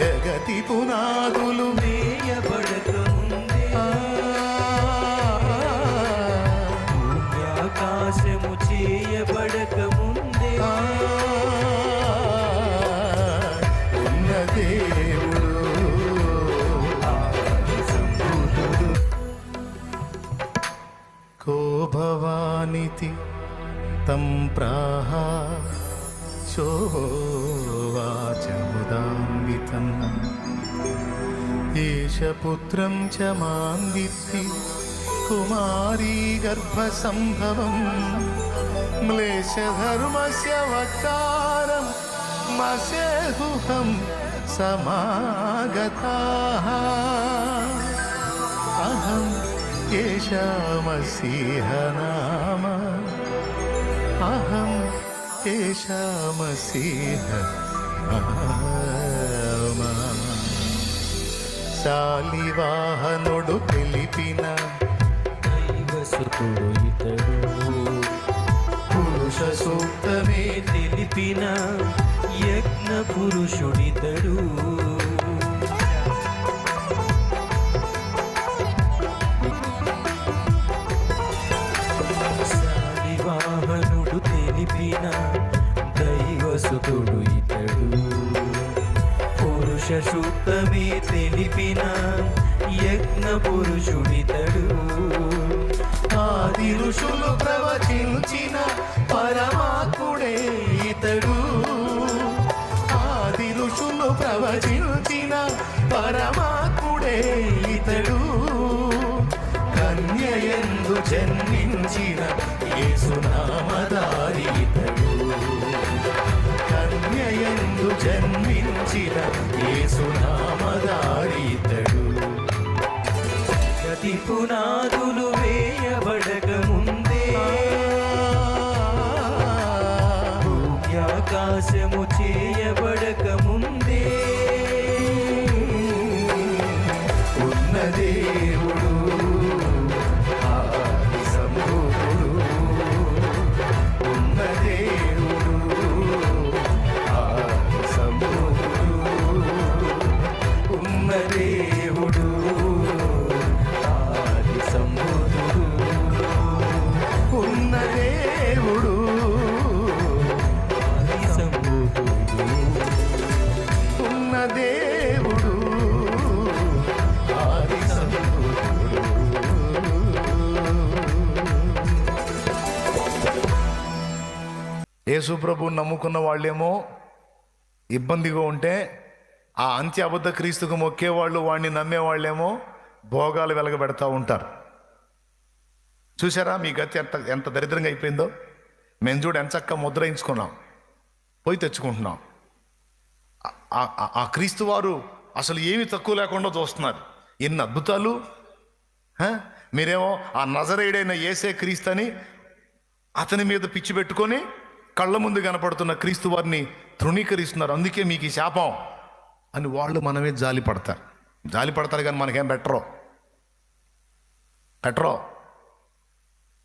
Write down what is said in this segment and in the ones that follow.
జగతి పునాదులు వేయబడక ముందే ఆకాశము చేయబడక ముందే ఆ, ఉన్న దేవుడు ఆది సంభూతుడు को भवानिति तं प्राह शोवाचमुदान्वितम् एष पुत्रं च मां विद्धि कुमारी गर्भसम्भवम् म्लेशधर्मस्य वक्तारं मसेहुहं समागताः अहं येषामसीह नाम अहं येषामसीह నామ. శాలివాహనుడు పిలిపిన దైవసుతుడు ఇతడు. పురుష సూక్తమే తెలిపిన యజ్ఞ పురుషుడితడు పురుష తెలిపిన యజ్ఞ పురుషుడితడు ఆది ఋషులు ప్రవచించిన పరమాత్ముడే ఇతడు. ఆది ఋషులు ప్రవచించిన పరమాత్ముడే ఇతడు. కన్యయందు జన్మించిన యేసునామదారి జన్మించిన యేసునామదారి యేసు ప్రభు నమ్ముకున్న వాళ్ళేమో ఇబ్బందిగా ఉంటే ఆ అంత్య అబద్ధ క్రీస్తుకు మొక్కేవాళ్ళు వాడిని నమ్మేవాళ్ళేమో భోగాలు వెలగబెడతా ఉంటారు. చూసారా మీ గతి ఎంత ఎంత దరిద్రంగా అయిపోయిందో? మేము చూడు ఎంత ముద్రయించుకున్నాం పోయి తెచ్చుకుంటున్నాం. ఆ- క్రీస్తు వారు అసలు ఏమి తక్కువ లేకుండా చూస్తున్నారు. ఎన్ని అద్భుతాలు మీరేమో ఆ నజరేయుడైన ఏసే క్రీస్తు అని అతని మీద పిచ్చి పెట్టుకొని కళ్ళ ముందు కనపడుతున్న క్రీస్తు వారిని తృణీకరిస్తున్నారు. అందుకే మీకు ఈ శాపం. అని వాళ్ళు మనమే జాలి పడతారు. జాలి పడతారు కానీ మనకేం పెట్టరు. పెట్టరో.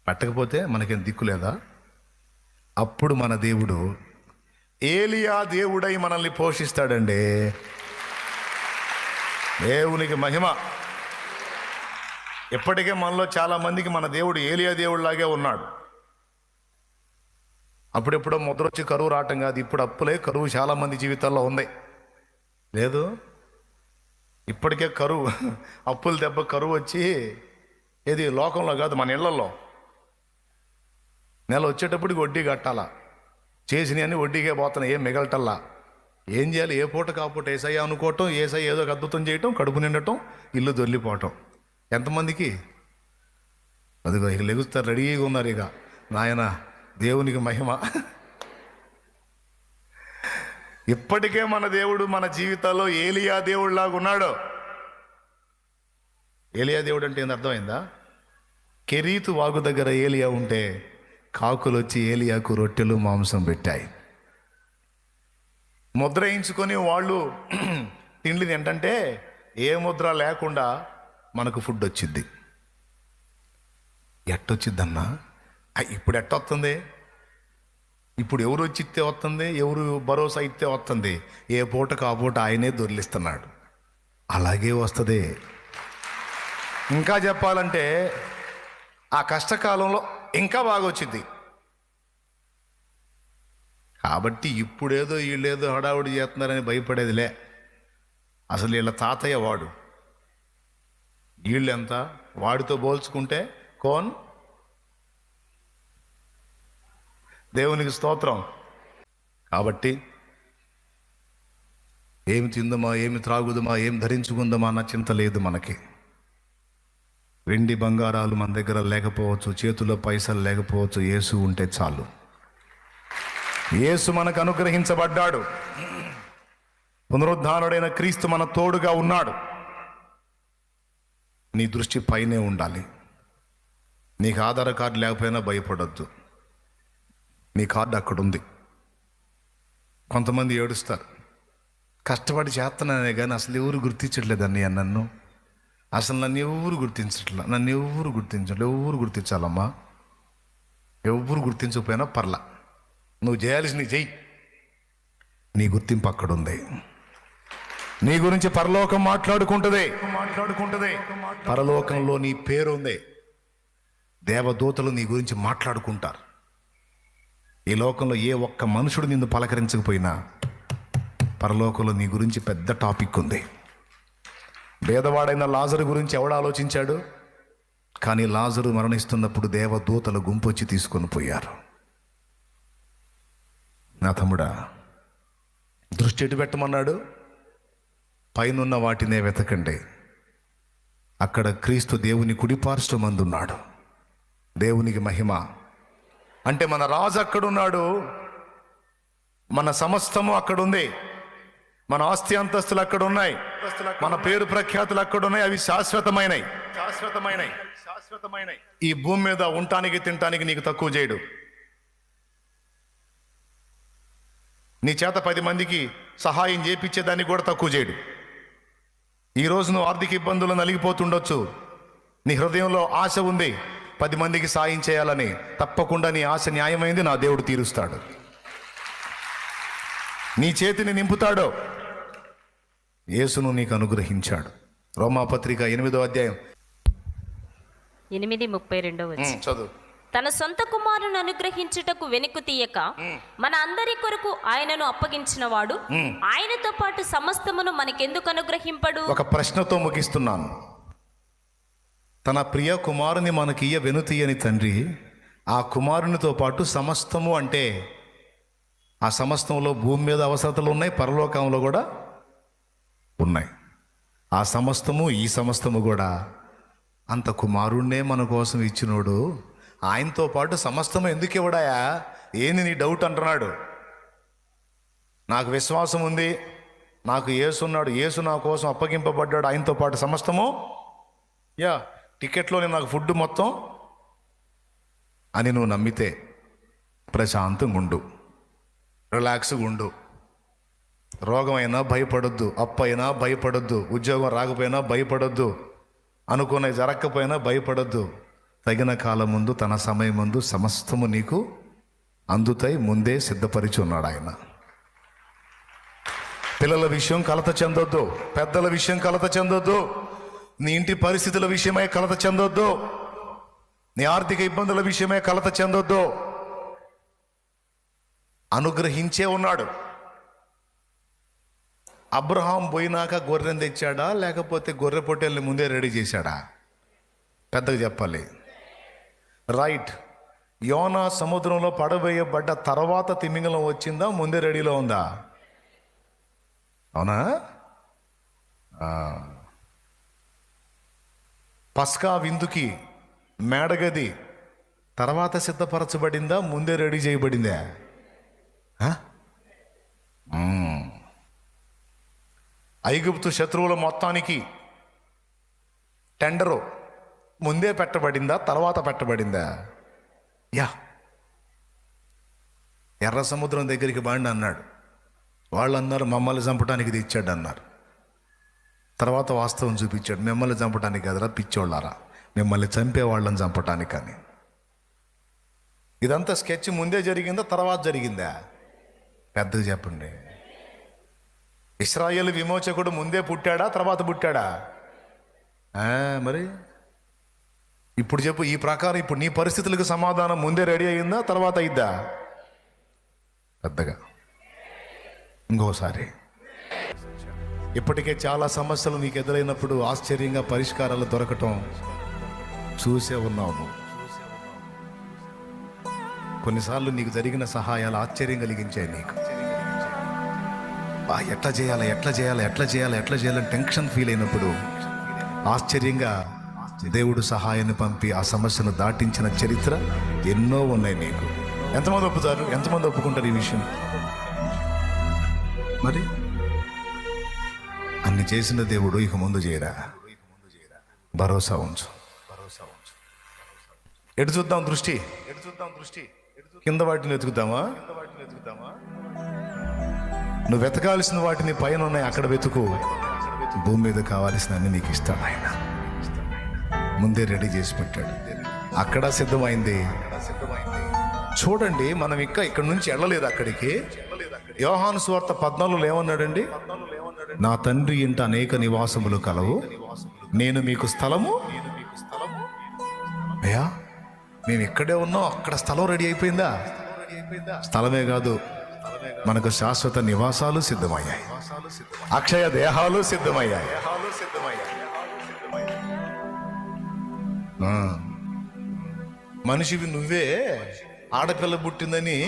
పెట్టకపోతే మనకేం దిక్కు లేదా? అప్పుడు మన దేవుడు ఏలియా దేవుడై మనల్ని పోషిస్తాడండి. దేవునికి మహిమ. ఇప్పటికే మనలో చాలా మందికి మన దేవుడు ఏలియా దేవుడిలాగే ఉన్నాడు. అప్పుడెప్పుడో ముద్ర వచ్చి కరువు రావటం కాదు. ఇప్పుడు అప్పులే కరువు చాలా మంది జీవితాల్లో ఉంది. లేదు? ఇప్పటికే కరువు అప్పుల దెబ్బ కరువు వచ్చి ఏది లోకంలో కాదు మన ఇళ్ళలో నెల వచ్చేటప్పటికి వడ్డీ కట్టాలా? చేసినవన్నీ వడ్డీకే పోతున్నాయి ఏం మిగలటల్లా? ఏం చేయాలి? ఏ పూట కాపూట ఏసయ్య అనుకోవటం ఏసయ్య ఏదో ఒక అద్భుతం చేయటం కడుపు నిండటం ఇల్లు దొల్లిపోవటం ఎంతమందికి? అదిగో ఇక లెగుస్తారు రెడీగా ఉన్నారు ఇక. నాయన దేవునికి మహిమ. ఇప్పటికే మన దేవుడు మన జీవితాల్లో ఏలియా దేవుడిలాగా ఉన్నాడు. ఏలియా దేవుడు అంటే ఏంది అర్థమైందా? కెరీతు వాగు దగ్గర ఏలియా ఉంటే కాకులు వచ్చి ఏలియాకు రొట్టెలు మాంసం పెట్టాయి. ముద్ర వేయించుకొని వాళ్ళు తిండిది ఏంటంటే ఏ ముద్ర లేకుండా మనకు ఫుడ్ వచ్చింది. ఎట్టొచ్చిద్దన్నా? ఇప్పుడు ఎట్ట వస్తుంది? ఇప్పుడు ఎవరు వచ్చి ఇస్తే వస్తుంది? ఎవరు భరోసా ఇస్తే వస్తుంది? ఏ పూటకు ఆ పూట ఆయనే దొరిలిస్తున్నాడు. అలాగే వస్తుంది. ఇంకా చెప్పాలంటే ఆ కష్టకాలంలో ఇంకా బాగా వచ్చింది కాబట్టి ఇప్పుడేదో వీళ్ళేదో హడావుడి చేస్తున్నారని భయపడేదిలే. అసలు వీళ్ళ తాతయ్య వాడు. వీళ్ళెంత వాడితో పోల్చుకుంటే కోన్ దేవునికి స్తోత్రం. కాబట్టి ఏమి తిందమా ఏమి త్రాగుదమా ఏం ధరించుకుందామా అన్న చింత లేదు మనకి. వెండి బంగారాలు మన దగ్గర లేకపోవచ్చు చేతిలో పైసలు లేకపోవచ్చు యేసు ఉంటే చాలు. యేసు మనకు అనుగ్రహించబడ్డాడు. పునరుద్ధానుడైన క్రీస్తు మన తోడుగా ఉన్నాడు. నీ దృష్టి పైనే ఉండాలి. నీకు ఆధార్ కార్డు లేకపోయినా భయపడొద్దు. నీ కార్డు అక్కడ ఉంది కొంతమంది ఏడుస్తారు. కష్టపడి చేస్తున్నానే కానీ అసలు ఎవరు గుర్తించట్లేదు అన్నయ్య నన్ను. అసలు నన్ను ఎవరు గుర్తించట్లే నన్ను ఎవరు గుర్తించట్లే ఎవరు గుర్తించాలమ్మా? ఎవరు గుర్తించకపోయినా పర్లా. నువ్వు చేయాల్సినవి చెయ్యి. నీ గుర్తింపు అక్కడ ఉంది నీ గురించి పరలోకం మాట్లాడుకుంటుంది. మాట్లాడుకుంటుంది పరలోకంలో నీ పేరు ఉంది దేవదూతలు నీ గురించి మాట్లాడుకుంటారు. ఈ లోకంలో ఏ ఒక్క మనుషుడు నిన్ను పలకరించకపోయినా పరలోకంలో నీ గురించి పెద్ద టాపిక్ ఉంది. భేదవాడైన లాజరు గురించి ఎవడు ఆలోచించాడు? కానీ లాజరు మరణిస్తున్నప్పుడు దేవదూతలు గుంపొచ్చి తీసుకొని పోయారు. నా తమ్ముడా దృష్టి ఎటు పెట్టమన్నాడు? పైనున్న వాటినే వెతకండి. అక్కడ క్రీస్తు దేవుని కుడిపార్శ్వమందున్నాడు. దేవునికి మహిమ. అంటే మన రాజు అక్కడున్నాడు. మన సమస్తము అక్కడ ఉంది మన ఆస్తి అంతస్తులు అక్కడ ఉన్నాయి మన పేరు ప్రఖ్యాతులు అక్కడ ఉన్నాయి అవి శాశ్వతమైనవి శాశ్వతమైనవి శాశ్వతమైనవి ఈ భూమి మీద ఉండటానికి తినటానికి నీకు తక్కువ చేయడు. నీ చేత పది మందికి సహాయం చేపించేదాన్ని కూడా తక్కువ చేయడు. ఈ రోజు నువ్వు ఆర్థిక ఇబ్బందులు నలిగిపోతుండొచ్చు. నీ హృదయంలో ఆశ ఉంది. పది మందికి సాయం చేయాలని తప్పకుండా నీ ఆశ న్యాయమైంది నా దేవుడు తీరుస్తాడు. నీ చేతిని నింపుతాడో. యేసును నీకు అనుగ్రహించాడు. రోమాపత్రిక ఎనిమిదో అధ్యాయం. ఎనిమిది ముప్పై రెండో చదువు. తన సొంత కుమారుని అనుగ్రహించుటకు వెనుకు తీయక మన అందరి కొరకు ఆయనను అప్పగించిన వాడు ఆయనతో పాటు సమస్తమును మనకెందుకు అనుగ్రహింపడు? ఒక ప్రశ్నతో ముగిస్తున్నాను. తన ప్రియ కుమారుని మనకియ్య వెనుతీయని తండ్రి ఆ కుమారునితో పాటు సమస్తము అంటే ఆ సమస్తంలో భూమి మీద అవసరతలు ఉన్నాయి పరలోకంలో కూడా ఉన్నాయి. ఆ సమస్తము ఈ సమస్తము కూడా అంత కుమారుణ్ణే మన కోసం ఇచ్చినోడు ఆయనతో పాటు సమస్తము ఎందుకు ఇవ్వడాయా? ఏంది నీ డౌట్ అంటున్నాడు. నాకు విశ్వాసం ఉంది నాకు ఏసున్నాడు ఏసు నా కోసం అప్పగింపబడ్డాడు ఆయనతో పాటు సమస్తము? యా. టికెట్లోనే నాకు ఫుడ్ మొత్తం అని నువ్వు నమ్మితే ప్రశాంతంగా ఉండు. రిలాక్స్గా ఉండు. రోగమైనా భయపడొద్దు అప్పైనా భయపడొద్దు ఉద్యోగం రాకపోయినా భయపడొద్దు అనుకున్న జరగకపోయినా భయపడొద్దు. తగిన కాలం ముందు తన సమయం ముందు సమస్తము నీకు అందుతాయి ముందే సిద్ధపరిచి ఉన్నాడు ఆయన. పిల్లల విషయం కలత చెందొద్దు పెద్దల విషయం కలత చెందొద్దు. నీ ఇంటి పరిస్థితుల విషయమై కలత చెందొద్దు. నీ ఆర్థిక ఇబ్బందుల విషయమై కలత చెందొద్దు. అనుగ్రహించే ఉన్నాడు. అబ్రహాం పోయినాక గొర్రెని తెచ్చాడా? లేకపోతే గొర్రె పొట్టేల్ని ముందే రెడీ చేశాడా? పెద్దగా చెప్పాలి. రైట్. యోనా సముద్రంలో పడవేయబడ్డ తర్వాత తిమింగలం వచ్చిందా? ముందే రెడీలో ఉందా? అవునా? పస్కా విందుకి మేడగది తర్వాత సిద్ధపరచబడిందా ముందే రెడీ చేయబడిందా? ఆ? ఐగుప్తు శత్రువుల మొత్తానికి టెండరు ముందే పెట్టబడిందా తర్వాత పెట్టబడిందా? యా. ఎర్ర సముద్రం దగ్గరికి బాండి అన్నాడు. వాళ్ళు అన్నారు మమ్మల్ని చంపడానికి తెచ్చాడు అన్నారు తర్వాత వాస్తవం చూపించాడు. మిమ్మల్ని చంపడానికి కదరా పిచ్చోళ్ళారా. మిమ్మల్ని చంపే వాళ్ళని చంపటానికి అని. ఇదంతా స్కెచ్ ముందే జరిగిందా తర్వాత జరిగిందా? పెద్దగా చెప్పండి. ఇస్రాయేల్ విమోచకుడు ముందే పుట్టాడా తర్వాత పుట్టాడా? మరి? ఇప్పుడు చెప్పు ఈ ప్రకారం ఇప్పుడు నీ పరిస్థితులకు సమాధానం ముందే రెడీ అయిందా తర్వాత అయిద్దా పెద్దగా. ఇంకోసారి. ఇప్పటికే చాలా సమస్యలు నీకు ఎదురైనప్పుడు ఆశ్చర్యంగా పరిష్కారాలు దొరకటం చూసే ఉన్నావు నువ్వు. కొన్నిసార్లు నీకు జరిగిన సహాయాలు ఆశ్చర్యం కలిగించాయి నీకు. ఎట్లా చేయాలి ఎట్లా చేయాలి ఎట్లా చేయాలి ఎట్లా చేయాలని టెన్షన్ ఫీల్ అయినప్పుడు ఆశ్చర్యంగా దేవుడు సహాయాన్ని పంపి ఆ సమస్యను దాటించిన చరిత్ర ఎన్నో ఉన్నాయి నీకు. ఎంతమంది ఒప్పుతారు? ఎంతమంది ఒప్పుకుంటారు ఈ విషయం? మరి? అన్ని చేసిన దేవుడు ఇక ముందు చేయరా భరోసా ఉంచు. భరోసా ఉంచు ఎటు చూద్దాం దృష్టి? ఎటు చూద్దాం దృష్టి కింద వాటిని వెతుకుతామా? కింద వాటిని వెతుకుతామా నువ్వు వెతకాల్సిన వాటిని పైన ఉన్నాయి అక్కడ వెతుకు. భూమి మీద కావాల్సిన అన్ని నీకు ఇస్తాను ఆయన ముందే రెడీ చేసి పెట్టాడు. అక్కడ సిద్ధమైంది. చూడండి మనం ఇంకా ఇక్కడ నుంచి వెళ్ళలేదు అక్కడికి. యోహాను స్వార్థ పద్నాలుగులో ఏమన్నాడండి? నా తండ్రి ఇంట అనేక నివాసములు కలవు. నేను మీకు స్థలము? అయ్యా మేము ఇక్కడే ఉన్నాం అక్కడ స్థలం రెడీ అయిపోయిందా? స్థలమే కాదు మనకు శాశ్వత నివాసాలు సిద్ధమయ్యాయి. అక్షయ దేహాలు సిద్ధమయ్యాయి. మనిషివి నువ్వే ఆడపిల్ల పుట్టిందని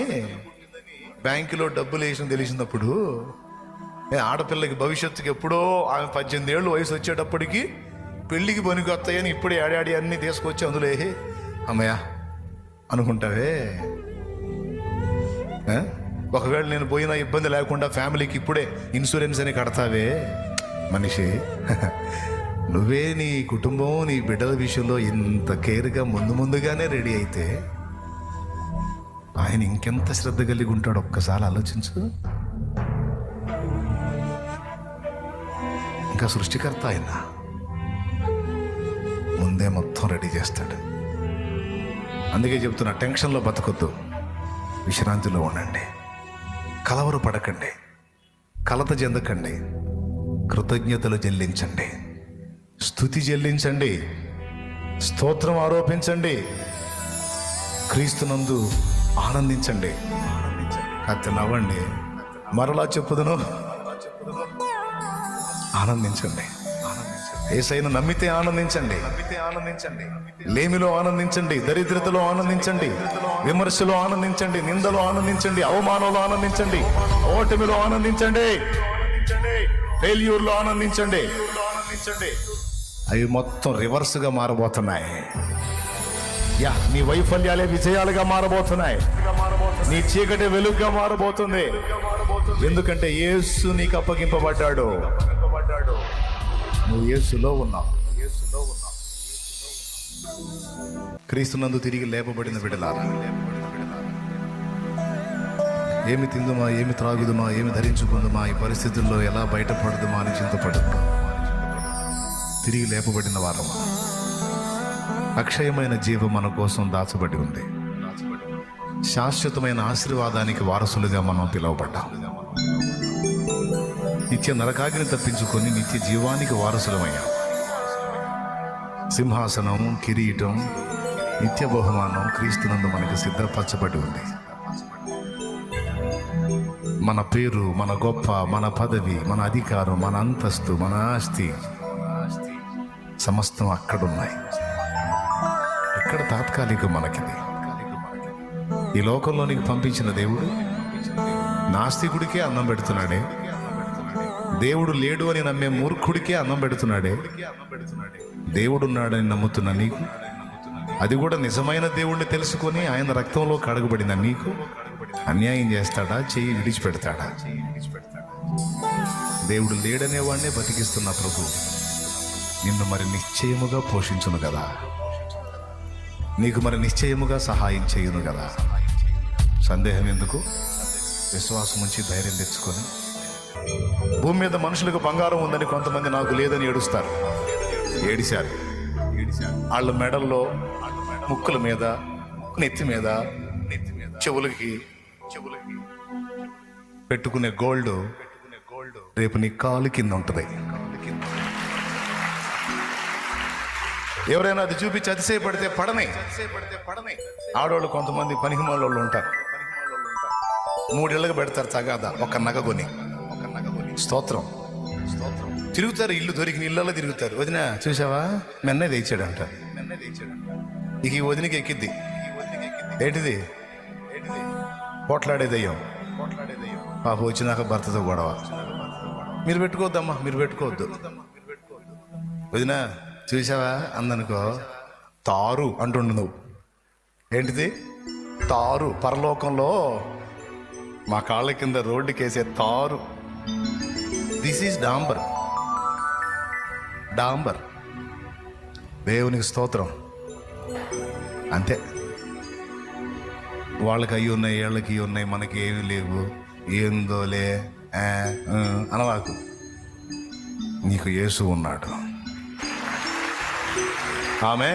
బ్యాంకులో డబ్బులు వేసిన తెలిసినప్పుడు ఆడపిల్లకి భవిష్యత్తుకి ఎప్పుడో ఆమె పద్దెనిమిది ఏళ్ళు వయసు వచ్చేటప్పటికి పెళ్ళికి పనికొస్తాయని ఇప్పుడే ఆడాడి అన్ని తీసుకొచ్చి అందులో వేసి అమ్మయ్యా అనుకుంటావే? ఒకవేళ నేను పోయినా ఇబ్బంది లేకుండా ఫ్యామిలీకి ఇప్పుడే ఇన్సూరెన్స్ అని కడతావే? మనిషి నువ్వే నీ కుటుంబం నీ బిడ్డల విషయంలో ఇంత కేర్గా ముందు ముందుగానే రెడీ అయితే ఆయన ఇంకెంత శ్రద్ధ కలిగి ఉంటాడు ఒక్కసారి ఆలోచించు. ఇంకా సృష్టికర్త ఆయన ముందే మొత్తం రెడీ చేస్తాడు. అందుకే చెప్తున్నా టెన్షన్లో బతకొద్దు. విశ్రాంతిలో ఉండండి. కలవరు పడకండి. కలత చెందకండి. కృతజ్ఞతలు చెల్లించండి. స్థుతి చెల్లించండి. స్తోత్రం ఆరోపించండి. క్రీస్తునందు ఆనందించండి. కథ నవ్వండి. మరలా చెప్పుదును. ఆనందించండి. ఏసైన నమ్మితే ఆనందించండి. నమ్మితే ఆనందించండి లేమిలో ఆనందించండి దరిద్రతలో ఆనందించండి విమర్శలో ఆనందించండి నిందలో ఆనందించండి అవమానంలో ఆనందించండి ఓటమిలో ఆనందించండి ఫెయిల్యూర్లో ఆనందించండి. అవి మొత్తం రివర్స్గా మారబోతున్నాయి. యా నీ వైఫల్యాలే విజయాలుగా మారబోతున్నాయి. నీ చీకటి వెలుగుగా మారబోతుంది. ఎందుకంటే యేసు నీకు అప్పగింపబడ్డాడు. నువ్వు యేసులో ఉన్నావు క్రీస్తునందు తిరిగి లేపబడిన బిడలారా. ఏమి తిందుమా ఏమి త్రాగుదుమా ఏమి ధరించుకుందుమా ఈ పరిస్థితుల్లో ఎలా బయటపడదుమా అని చింతపడు తిరిగి లేపబడిన వారమా. అక్షయమైన జీవం మన కోసం దాచబడి ఉంది. శాశ్వతమైన ఆశీర్వాదానికి వారసులుగా మనం పిలువబడ్డాం. నిత్య నరకాగ్ని తప్పించుకొని నిత్య జీవానికి వారసులమయ్యాం. సింహాసనం కిరీటం నిత్య బహుమానం క్రీస్తునందు మనకు సిద్ధపరచబడి ఉంది. మన పేరు మన గొప్ప మన పదవి మన అధికారం మన అంతస్తు మన ఆస్తి సమస్తం అక్కడున్నాయి. ఇక్కడ తాత్కాలిక మనకిది. ఈ లోకంలోనికి పంపించిన దేవుడు నాస్తికుడికే అన్నం పెడుతున్నాడే. దేవుడు లేడు అని నమ్మే మూర్ఖుడికే అన్నం పెడుతున్నాడే. దేవుడున్నాడని నమ్ముతున్న నీకు? అది కూడా నిజమైన దేవుణ్ణి తెలుసుకొని ఆయన రక్తంలో కడగబడిన నీకు? అన్యాయం చేస్తాడా? చేయి విడిచిపెడతాడా? దేవుడు లేడనేవాడినే బతికిస్తున్న ప్రభు నిన్ను మరి నిశ్చయముగా పోషించును కదా. నీకు మరి నిశ్చయముగా సహాయం చేయును కదా. సందేహం ఎందుకు? విశ్వాసం ఉంచి ధైర్యం తెచ్చుకొని భూమి మీద మనుషులకు బంగారం ఉందని కొంతమంది నాకు లేదని ఏడుస్తారు. ఏడిశారు. వాళ్ళ మెడల్లో ముక్కుల మీద నెత్తి మీద నెత్తి మీద చెవులకి చెవులకి పెట్టుకునే గోల్డ్ గోల్డ్ రేపు నీ కాలు కింద ఉంటుంది. ఎవరైనా అది చూపించి అతిశయపడితే పడనే. పడనే ఆడవాళ్ళు కొంతమంది పనికిమాల వాళ్ళు ఉంటారు. మూడేళ్ళకి పెడతారు తగాదా ఒక నగ కొని. స్తోత్రం. స్తోత్రం తిరుగుతారు ఇల్లు దొరికిన ఇళ్ళలో తిరుగుతారు. వదిన చూసావా మెన్నే తెచ్చాడంట. మెన్నే తెచ్చాడంట ఇక ఈ వదినకి ఎక్కిద్ది. ఏంటిది? పోట్లాడే దయ్యం. పోట్లాడే దయ్యం పాప వచ్చినాక భర్తతో గొడవ. మీరు పెట్టుకోవద్దమ్మా మీరు పెట్టుకోవద్దు. వదిన చూసావా అందనుకో తారు అంటుండు నువ్వు. ఏంటిది? తారు పరలోకంలో మా కాళ్ళ కింద రోడ్డుకేసే తారు. దిస్ ఈజ్ డాంబర్ డాంబర్ దేవునికి స్తోత్రం. అంతే. వాళ్ళకి అయ్యి ఉన్నాయి వీళ్ళకి ఇవి ఉన్నాయి మనకి ఏమి లేవు. ఏందోలే అనవాకు. నీకు యేసు ఉన్నాడు. ఆమె